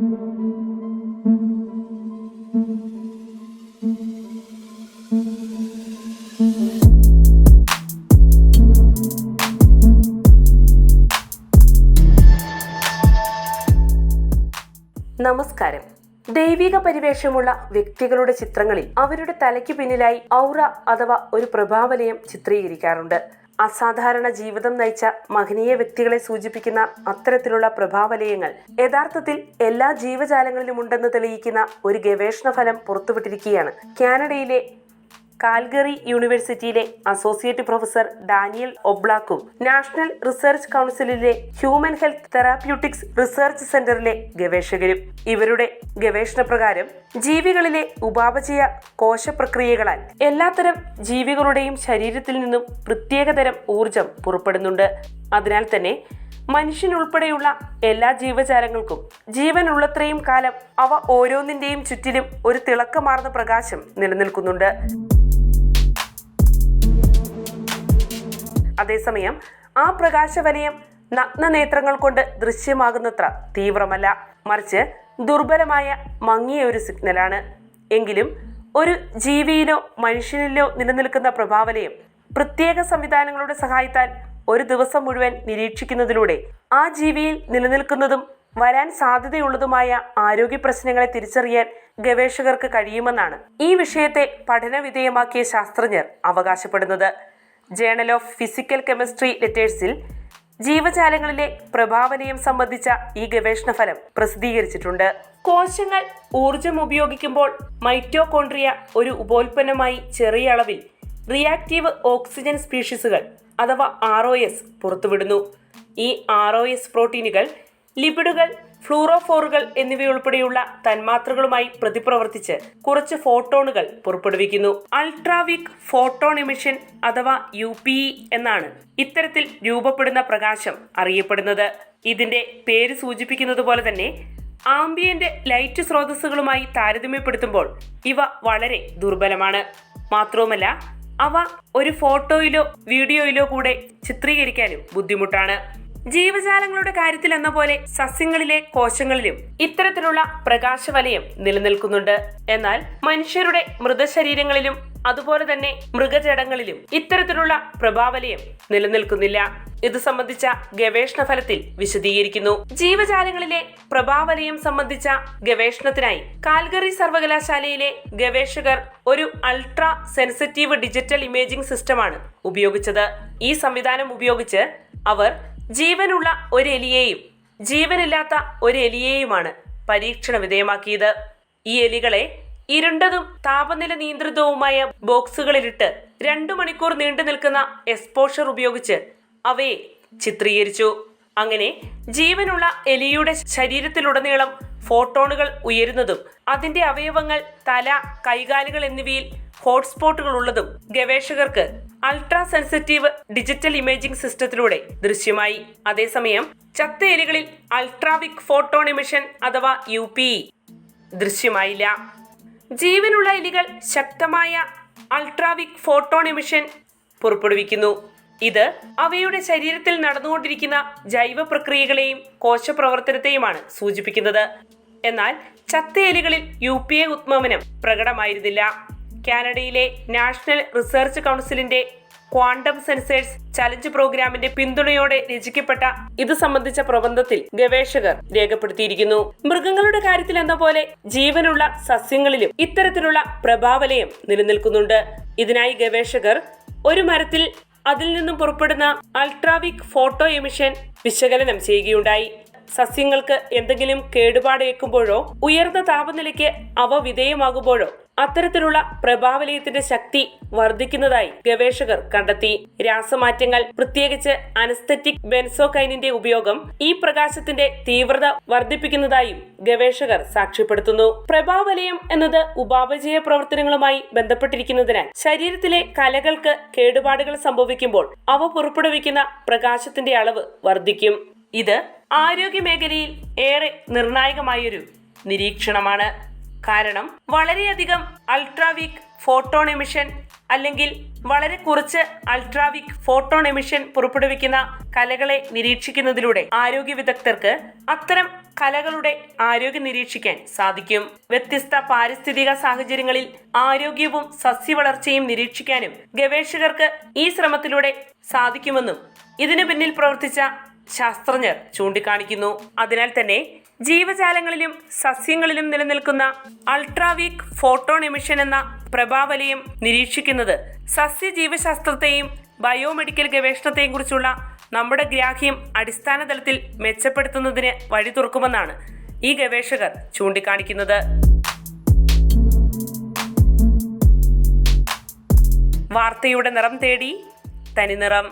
നമസ്കാരം. ദൈവിക പരിവേഷമുള്ള വ്യക്തികളുടെ ചിത്രങ്ങളിൽ അവരുടെ തലയ്ക്ക് പിന്നിലായി ഔറ അഥവാ ഒരു പ്രഭാവലയം ചിത്രീകരിക്കാറുണ്ട്. അസാധാരണ ജീവിതം നയിച്ച മഹനീയ വ്യക്തികളെ സൂചിപ്പിക്കുന്ന അത്തരത്തിലുള്ള പ്രഭാവലയങ്ങൾ യഥാർത്ഥത്തിൽ എല്ലാ ജീവജാലങ്ങളിലും ഉണ്ടെന്ന് തെളിയിക്കുന്ന ഒരു ഗവേഷണ ഫലം പുറത്തുവിട്ടിരിക്കുകയാണ്. കാനഡയിലെ കാൽഗറി യൂണിവേഴ്സിറ്റിയിലെ അസോസിയേറ്റ് പ്രൊഫസർ ഡാനിയൽ ഒബ്ലാക്കും നാഷണൽ റിസർച്ച് കൗൺസിലിലെ ഹ്യൂമൻ ഹെൽത്ത് തെറാപ്യൂട്ടിക്സ് റിസർച്ച് സെന്ററിലെ ഗവേഷകരും. ഇവരുടെ ഗവേഷണ പ്രകാരം ജീവികളിലെ ഉപാപചയ കോശപ്രക്രിയകളാൽ എല്ലാത്തരം ജീവികളുടെയും ശരീരത്തിൽ നിന്നും പ്രത്യേകതരം ഊർജം പുറപ്പെടുന്നുണ്ട്. അതിനാൽ തന്നെ മനുഷ്യനുൾപ്പെടെയുള്ള എല്ലാ ജീവജാലങ്ങൾക്കും ജീവനുള്ളത്രയും കാലം അവ ഓരോന്നിന്റെയും ചുറ്റിലും ഒരു തിളക്കമാർന്ന പ്രകാശം നിലനിൽക്കുന്നുണ്ട്. അതേസമയം ആ പ്രകാശവലയം നഗ്നനേത്രങ്ങൾ കൊണ്ട് ദൃശ്യമാകുന്നത്ര തീവ്രമല്ല. മറിച്ച് ദുർബലമായ മങ്ങിയ ഒരു സിഗ്നലാണ്. എങ്കിലും ഒരു ജീവിയിലോ മനുഷ്യനിലോ നിലനിൽക്കുന്ന പ്രഭാവലയം പ്രത്യേക സംവിധാനങ്ങളുടെ സഹായത്താൽ ഒരു ദിവസം മുഴുവൻ നിരീക്ഷിക്കുന്നതിലൂടെ ആ ജീവിയിൽ നിലനിൽക്കുന്നതും വരാൻ സാധ്യതയുള്ളതുമായ ആരോഗ്യ പ്രശ്നങ്ങളെ തിരിച്ചറിയാൻ ഗവേഷകർക്ക് കഴിയുമെന്നാണ് ഈ വിഷയത്തെ പഠനവിധേയമാക്കിയ ശാസ്ത്രജ്ഞർ അവകാശപ്പെടുന്നത്. ജേണൽ ഓഫ് ഫിസിക്കൽ കെമിസ്ട്രി ലെറ്റേഴ്സിൽ ജീവജാലങ്ങളിലെ പ്രഭാവനയം സംബന്ധിച്ച ഈ ഗവേഷണ ഫലം പ്രസിദ്ധീകരിച്ചിട്ടുണ്ട്. കോശങ്ങൾ ഊർജം ഉപയോഗിക്കുമ്പോൾ മൈറ്റോകോൺട്രിയ ഒരു ഉപോൽപ്പന്നമായി ചെറിയ അളവിൽ റിയാക്റ്റീവ് ഓക്സിജൻ സ്പീഷീസുകൾ അഥവാ ആർ ഒ എസ് പുറത്തുവിടുന്നു. ഈ ആർ ഒ എസ് പ്രോട്ടീനുകൾ ലിപിഡുകൾ ഫ്ലൂറോഫോറുകൾ എന്നിവയുൾപ്പെടെയുള്ള തന്മാത്രകളുമായി പ്രതിപ്രവർത്തിച്ച് കുറച്ച് ഫോട്ടോണുകൾ പുറപ്പെടുവിക്കുന്നു. അൾട്രാവിക് ഫോട്ടോൺ എമിഷൻ അഥവാ യു എന്നാണ് ഇത്തരത്തിൽ രൂപപ്പെടുന്ന പ്രകാശം അറിയപ്പെടുന്നത്. ഇതിന്റെ പേര് സൂചിപ്പിക്കുന്നത് പോലെ തന്നെ ആംബിയന്റ് ലൈറ്റ് സ്രോതസ്സുകളുമായി താരതമ്യപ്പെടുത്തുമ്പോൾ ഇവ വളരെ ദുർബലമാണ്. മാത്രവുമല്ല അവ ഒരു ഫോട്ടോയിലോ വീഡിയോയിലോ കൂടെ ചിത്രീകരിക്കാനും ബുദ്ധിമുട്ടാണ്. ജീവജാലങ്ങളുടെ കാര്യത്തിൽ എന്ന പോലെ സസ്യങ്ങളിലെ കോശങ്ങളിലും ഇത്തരത്തിലുള്ള പ്രകാശവലയം നിലനിൽക്കുന്നുണ്ട്. എന്നാൽ മനുഷ്യരുടെ മൃതശരീരങ്ങളിലും അതുപോലെ തന്നെ മൃഗജടങ്ങളിലും ഇത്തരത്തിലുള്ള പ്രഭാവലയം നിലനിൽക്കുന്നില്ല. ഇത് സംബന്ധിച്ച ഗവേഷണ ഫലത്തിൽ വിശദീകരിക്കുന്നു. ജീവജാലങ്ങളിലെ പ്രഭാവലയം സംബന്ധിച്ച ഗവേഷണത്തിനായി കാൽഗറി സർവകലാശാലയിലെ ഗവേഷകർ ഒരു അൾട്രാ സെൻസിറ്റീവ് ഡിജിറ്റൽ ഇമേജിംഗ് സിസ്റ്റമാണ് ഉപയോഗിച്ചത്. ഈ സംവിധാനം ഉപയോഗിച്ച് അവർ ജീവനുള്ള ഒരു എലിയെയും ജീവനില്ലാത്ത ഒരു എലിയെയുമാണ് പരീക്ഷണ വിധേയമാക്കിയത്. ഈ എലികളെ ഇരുണ്ടതും താപനില നിയന്ത്രിതവുമായ ബോക്സുകളിലിട്ട് രണ്ടു മണിക്കൂർ നീണ്ടു നിൽക്കുന്ന എക്സ്പോഷർ ഉപയോഗിച്ച് അവയെ ചിത്രീകരിച്ചു. അങ്ങനെ ജീവനുള്ള എലിയുടെ ശരീരത്തിലുടനീളം ഫോട്ടോണുകൾ ഉയരുന്നതും അതിന്റെ അവയവങ്ങൾ തല കൈകാലുകൾ എന്നിവയിൽ ഹോട്ട്സ്പോട്ടുകൾ ഉള്ളതും ഗവേഷകർക്ക് അൾട്രാ സെൻസിറ്റീവ് ഡിജിറ്റൽ ഇമേജിംഗ് സിസ്റ്റത്തിലൂടെ ദൃശ്യമായി. അതേസമയം ചത്ത എലികളിൽ അൾട്രാവിക് ഫോട്ടോൺ എമിഷൻ അഥവാ യു പി ദൃശ്യമായില്ല. ജീവനുള്ള എലികൾ ശക്തമായ അൾട്രാവിക് ഫോട്ടോൺ എമിഷൻ പുറപ്പെടുവിക്കുന്നു. ഇത് അവയുടെ ശരീരത്തിൽ നടന്നുകൊണ്ടിരിക്കുന്ന ജൈവ പ്രക്രിയകളെയും കോശപ്രവർത്തനത്തെയുമാണ് സൂചിപ്പിക്കുന്നത്. എന്നാൽ ചത്ത എലികളിൽ യു പി എ ഉത്മമനം പ്രകടമായിരുന്നില്ല. കാനഡയിലെ നാഷണൽ റിസർച്ച് കൗൺസിലിന്റെ ക്വാണ്ടം സെൻസേഴ്സ് ചലഞ്ച് പ്രോഗ്രാമിന്റെ പിന്തുണയോടെ രചിക്കപ്പെട്ട ഇത് സംബന്ധിച്ച പ്രബന്ധത്തിൽ ഗവേഷകർ രേഖപ്പെടുത്തിയിരിക്കുന്നു. മൃഗങ്ങളുടെ കാര്യത്തിൽ എന്ന പോലെ ജീവനുള്ള സസ്യങ്ങളിലും ഇത്തരത്തിലുള്ള പ്രഭാവലയം നിലനിൽക്കുന്നുണ്ട്. ഇതിനായി ഗവേഷകർ ഒരു മരത്തിൽ അതിൽ നിന്നും പുറപ്പെടുന്ന അൾട്രാവിക് ഫോട്ടോ എമിഷൻ വിശകലനം ചെയ്യുകയുണ്ടായി. സസ്യങ്ങൾക്ക് എന്തെങ്കിലും കേടുപാടേക്കുമ്പോഴോ ഉയർന്ന താപനിലയ്ക്ക് അവ വിധേയമാകുമ്പോഴോ അത്തരത്തിലുള്ള പ്രഭാവലയത്തിന്റെ ശക്തി വർദ്ധിക്കുന്നതായി ഗവേഷകർ കണ്ടെത്തി. രാസമാറ്റങ്ങൾ പ്രത്യേകിച്ച് അനസ്തറ്റിക് ബെൻസോകൈനിന്റെ ഉപയോഗം ഈ പ്രകാശത്തിന്റെ തീവ്രത വർദ്ധിപ്പിക്കുന്നതായും ഗവേഷകർ സാക്ഷ്യപ്പെടുത്തുന്നു. പ്രഭാവലയം എന്നത് ഉപാപചയ പ്രവർത്തനങ്ങളുമായി ബന്ധപ്പെട്ടിരിക്കുന്നതിനാൽ ശരീരത്തിലെ കലകൾക്ക് കേടുപാടുകൾ സംഭവിക്കുമ്പോൾ അവ പുറപ്പെടുവിക്കുന്ന പ്രകാശത്തിന്റെ അളവ് വർദ്ധിക്കും. ഇത് ആരോഗ്യ മേഖലയിൽ ഏറെ നിർണായകമായൊരു നിരീക്ഷണമാണ്. കാരണം വളരെയധികം അൾട്രാവിക് ഫോട്ടോൺ എമിഷൻ അല്ലെങ്കിൽ വളരെ കുറച്ച് അൾട്രാവിക് ഫോട്ടോൺ എമിഷൻ പുറപ്പെടുവിക്കുന്ന കലകളെ നിരീക്ഷിക്കുന്നതിലൂടെ ആരോഗ്യ വിദഗ്ധർക്ക് അത്തരം കലകളുടെ ആരോഗ്യം നിരീക്ഷിക്കാൻ സാധിക്കും. വ്യത്യസ്ത പാരിസ്ഥിതിക സാഹചര്യങ്ങളിൽ ആരോഗ്യവും സസ്യവളർച്ചയും നിരീക്ഷിക്കാനും ഗവേഷകർക്ക് ഈ ശ്രമത്തിലൂടെ സാധിക്കുമെന്നും ഇതിനു പിന്നിൽ പ്രവർത്തിച്ച ശാസ്ത്രജ്ഞർ ചൂണ്ടിക്കാണിക്കുന്നു. അതിനാൽ തന്നെ ജീവജാലങ്ങളിലും സസ്യങ്ങളിലും നിലനിൽക്കുന്ന അൾട്രാവീക്ക് ഫോട്ടോൺ എമിഷൻ എന്ന പ്രഭാവലയം നിരീക്ഷിക്കുന്നത് സസ്യജീവശാസ്ത്രത്തെയും ബയോമെഡിക്കൽ ഗവേഷണത്തെയും കുറിച്ചുള്ള നമ്മുടെ ഗ്രാഹ്യം അടിസ്ഥാന തലത്തിൽ മെച്ചപ്പെടുത്തുന്നതിന് വഴി തുറക്കുമെന്നാണ് ഈ ഗവേഷകർ ചൂണ്ടിക്കാണിക്കുന്നത്. വാർത്തയുടെ നിറം തേടി തനിനിറം